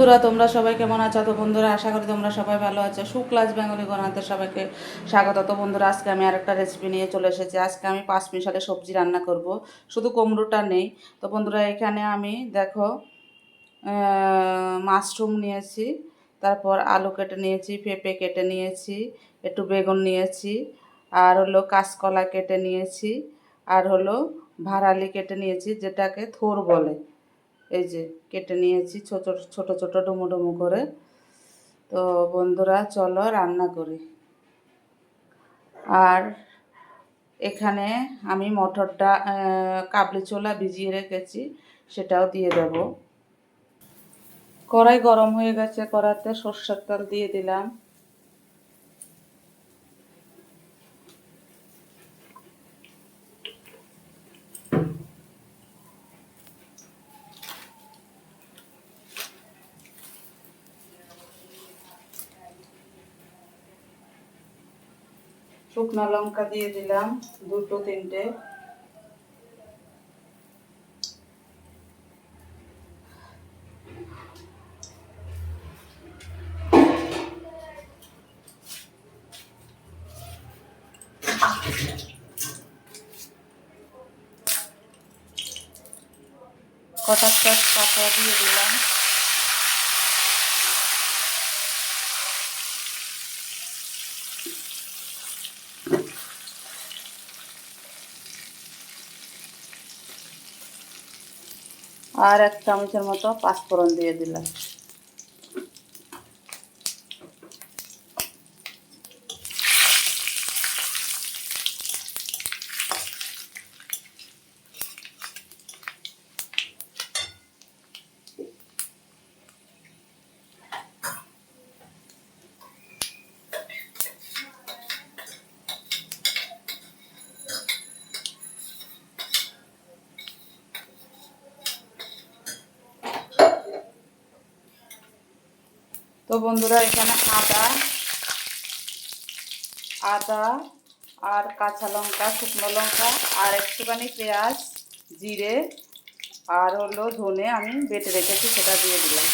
বন্ধুরা, তোমরা সবাই কেমন আছো? তো বন্ধুরা, আশা করি তোমরা সবাই ভালো আছো। সুক্লাস বেঙ্গলি গণাতে সবাইকে স্বাগত। তো বন্ধুরা, আজকে আমি আরেকটা রেসিপি নিয়ে চলে এসেছি। আজকে আমি পাঁচ মিশালে সবজি রান্না করব। শুধু কুমড়োটা নেই। তো বন্ধুরা, এখানে আমি দেখো মাশরুম নিয়েছি, তারপর আলু কেটে নিয়েছি, পেঁপে কেটে নিয়েছি, একটু বেগুন নিয়েছি, আর হলো কাঁচকলা কেটে নিয়েছি, আর হলো ভাড়ালি কেটে নিয়েছি, যেটাকে থোর বলে। এই যে কেটে নিয়েছি ছোট ছোট ছোট ডুমো ডুমো করে। তো বন্ধুরা, চলো রান্না করি। আর এখানে আমি মটরটা কাবলি ছোলা ভিজিয়ে রেখেছি, সেটাও দিয়ে দেব। কড়াই গরম হয়ে গেছে, কড়াইতে সর্ষের তেল দিয়ে দিলাম। শুকনো লঙ্কা দিয়ে দিলাম দুটো তিনটে। কটা কাঁচা দিয়ে দিলাম। আর এক চামচের মতো পাঁচফোড়ন দিয়ে দিলাম। তো বন্ধুরা, এখানে আদা আদা আর কাঁচা লঙ্কা, শুকনো লঙ্কা আর একটুখানি পেঁয়াজ, জিরে আর হলো ধনে আমি বেটে রেখেছি, সেটা দিয়ে দিলাম।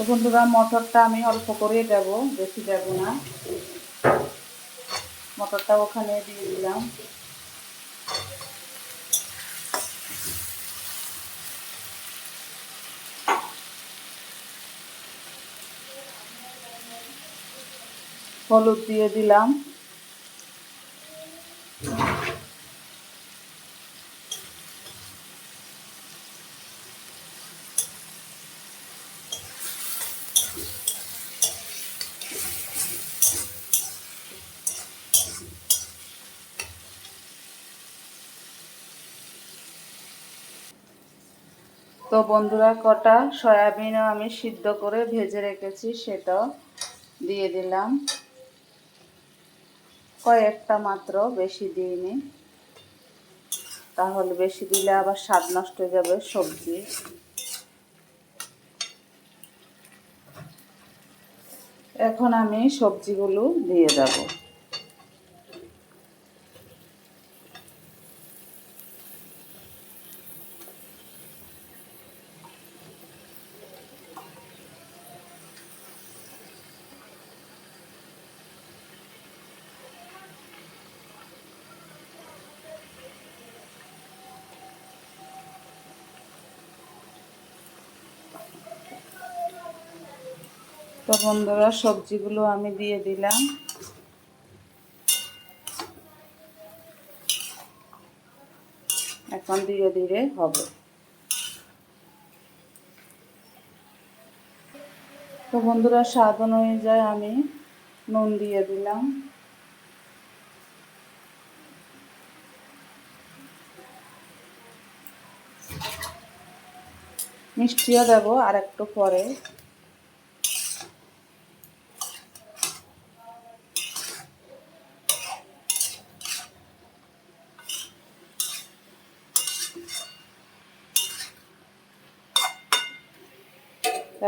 তো বন্ধুরা, মটরটা আমি অল্প করে দেব, বেশি দেব না। মটরটা ওখানে দিয়ে দিলাম। হলুদ দিয়ে দিলাম। তো বন্ধুরা, কটা সয়াবিনও আমি সিদ্ধ করে ভেজে রেখেছি সেটাও দিয়ে দিলাম। কয়েকটা মাত্র, বেশি দিইনি। তাহলে বেশি দিলে আবার স্বাদ নষ্ট হয়ে যাবে সবজি। এখন আমি সবজিগুলো দিয়ে দেবো। তো বন্ধুরা, সবজিগুলো আমি দিয়ে দিলাম। এখন ধীরে ধীরে হবে। তো বন্ধুরা, স্বাদ অনুযায়ী আমি নুন দিয়ে দিলাম। মিষ্টিও দেবো আর একটু পরে।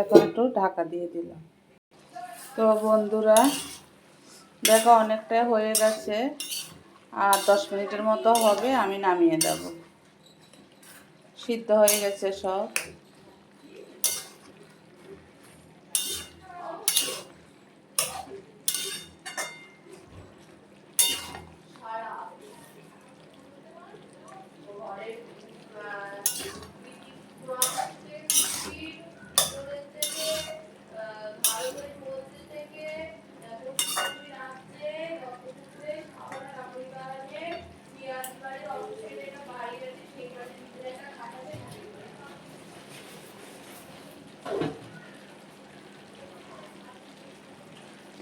এখন একটু ঢাকা দিয়ে দিলাম। তো বন্ধুরা, দেখো, অনেকটা হয়ে গেছে। আর দশ মিনিটের মতো হবে, আমি নামিয়ে দেব। সিদ্ধ হয়ে গেছে সব।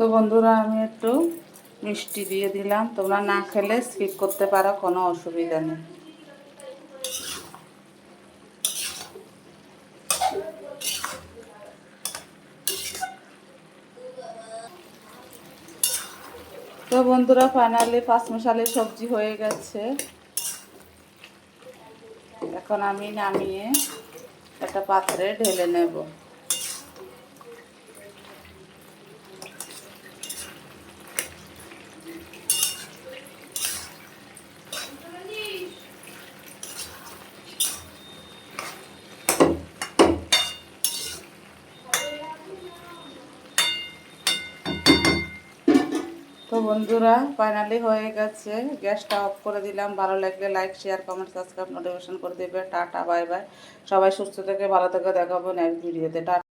তো বন্ধুরা, আমি একটু মিষ্টি দিয়ে দিলাম। তোমরা না খেলে স্কিপ করতে পারো, কোনো অসুবিধা নেই। তো বন্ধুরা ফাইনালি পাঁচ মশালি সবজি হয়ে গেছে। এখন আমি নামিয়ে একটা পাত্রে ঢেলে নেব। তো বন্ধুরা ফাইনালি হয়ে গেছে। গ্যাসটা অফ করে দিলাম। ভালো লাগলে like share comment subscribe notification করে দেবে। টাটা বাই বাই সবাই সুস্থ থেকে ভালো থেকে দেখাবো নেক্সট ভিডিওতে টাটা।